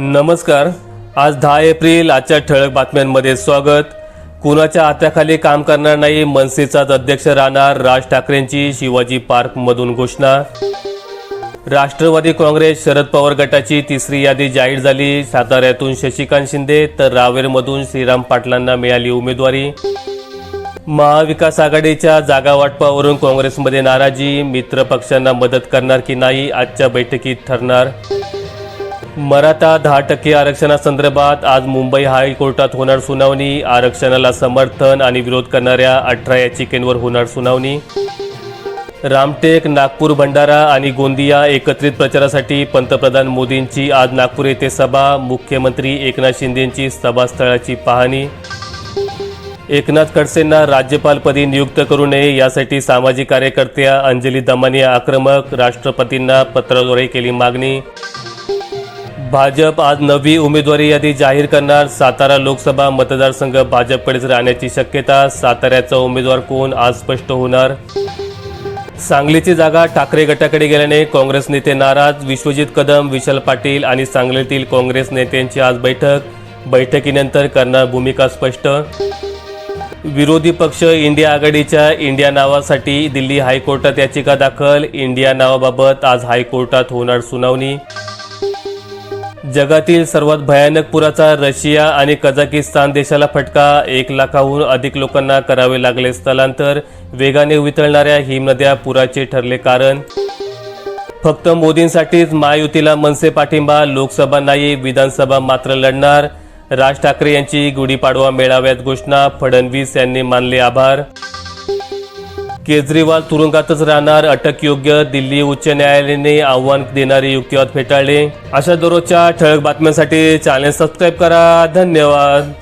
नमस्कार. आज दहा एप्रिल आजच्या ठळक बातम्यांमध्ये स्वागत. कुणाच्या हाताखाली काम करणार नाही मनसेचाच अध्यक्ष राहणार राज ठाकरेंची शिवाजी पार्कमधून घोषणा. राष्ट्रवादी काँग्रेस शरद पवार गटाची तिसरी यादी जाहीर झाली. साताऱ्यातून शशिकांत शिंदे तर रावेरमधून श्रीराम पाटलांना मिळाली उमेदवारी. महाविकास आघाडीच्या जागा वाटपावरून काँग्रेसमध्ये नाराजी मित्र पक्षांना मदत करणार की नाही आजच्या बैठकीत ठरणार. मराठा दहा टक्के आरक्षणासंदर्भात आज मुंबई हायकोर्टात होणार सुनावणी. आरक्षणाला समर्थन आणि विरोध करणाऱ्या अठरा याचिकेंवर होणार सुनावणी. रामटेक नागपूर भंडारा आणि गोंदिया एकत्रित प्रचारासाठी पंतप्रधान मोदींची आज नागपूर येथे सभा. मुख्यमंत्री एकनाथ शिंदेंची सभास्थळाची पाहणी. एकनाथ खडसेंना राज्यपालपदी नियुक्त करू नये यासाठी सामाजिक कार्यकर्त्या अंजली दमानिया आक्रमक. राष्ट्रपतींना पत्राद्वारे केली मागणी. भाजप आज नवी उमेदवारी यादी जाहीर करणार. सातारा लोकसभा मतदारसंघ भाजपकडेच राहण्याची शक्यता. साताऱ्याचा उमेदवार कोण आज स्पष्ट होणार? सांगलीची जागा ठाकरे गटाकडे गेल्याने काँग्रेस नेते नाराज. विश्वजित कदम विशाल पाटील आणि सांगलीतील काँग्रेस नेत्यांची आज बैठक. बैठकीनंतर करणार भूमिका स्पष्ट. विरोधी पक्ष इंडिया आघाडीच्या इंडिया नावासाठी दिल्ली हायकोर्टात याचिका दाखल. इंडिया नावाबाबत आज हायकोर्टात होणार सुनावणी. जगातील सर्वात भयानक पुराचा रशिया आणि कझाकिस्तान देशाला फटका. एक लाखाहून अधिक लोकांना करावे लागले स्थलांतर. वेगाने वितळणाऱ्या हिमनद्या पुराचे ठरले कारण. फक्त मोदींसाठीच महायुतीला मनसे पाठिंबा लोकसभा नाही विधानसभा मात्र लढणार. राज ठाकरे यांची गुढीपाडवा मेळाव्यात घोषणा फडणवीस यांनी मानले आभार. केजरीवाल तुरुंगातच राहणार अटक योग्य दिल्ली उच्च न्यायालयाने आव्हान देणारी युक्तिवाद फेटाळले. अशा दररोजच्या ठळक बातम्यांसाठी चॅनल सबस्क्राईब करा. धन्यवाद.